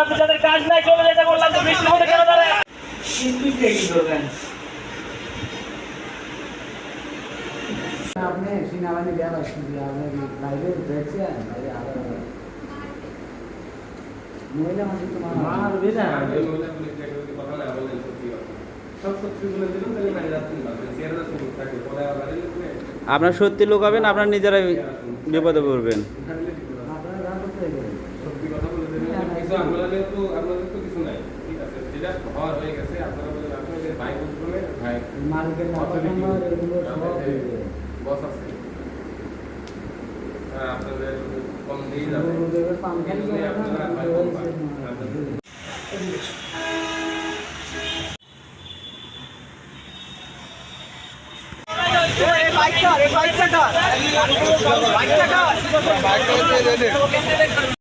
আপনি যাদের কাজ নাই চলে যেতে বললাম তো বৃষ্টির মধ্যে কেন দাঁড়ায় আপনি সেনাবাহিনী দেওয়া পাচ্ছেন যে আপনি বাইরে দেখছেন? বাইরে আবার মহিলা মানুষ তোমার মারবে না আপনার সত্যি লুকাবেন আপনার নিজেরাই বিপদে পড়বেন। আপনারা গান করতে গেলেন মালিকের নাম্বার নাম্বার এগুলো সব দিবে আপনাদের কম দিয়ে যাবে। গুরুদেবের পাঙ্খাই এই জন্যই আপনারা ভাই কম পান। আপনাদের দর্শক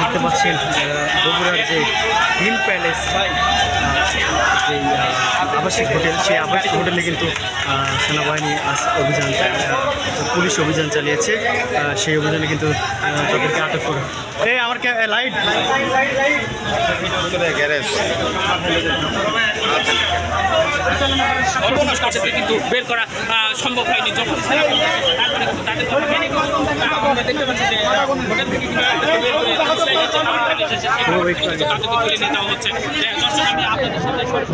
দেখতে পাচ্ছেন বগুড়ার যে হিল প্যালেস যে আবাসিক হোটেল সেই আবাসিক হোটেলে কিন্তু সেনাবাহিনী অভিযান পুলিশ অভিযান চালিয়েছে। সেই অভিযানে কিন্তু তাদেরকে আটক করে এই আমার লাইট সর্বনাশ করছে কিন্তু বের করা সম্ভব হয়নি। যখন তারপরে তাদের কথা মেনে আমরা দেখতে পাচ্ছি যে হোটেল থেকে কিন্তু বের করে তাদেরকে তুলে নিয়ে যাওয়া হচ্ছে। দর্শক আমি আপনাদের আহ,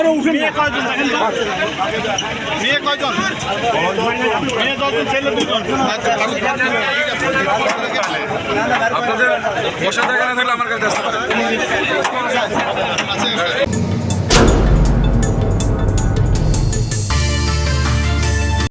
এবং দুজন। আপনাদের বসা থাকা না থাকলে আমার কাছে আসতে পারেন।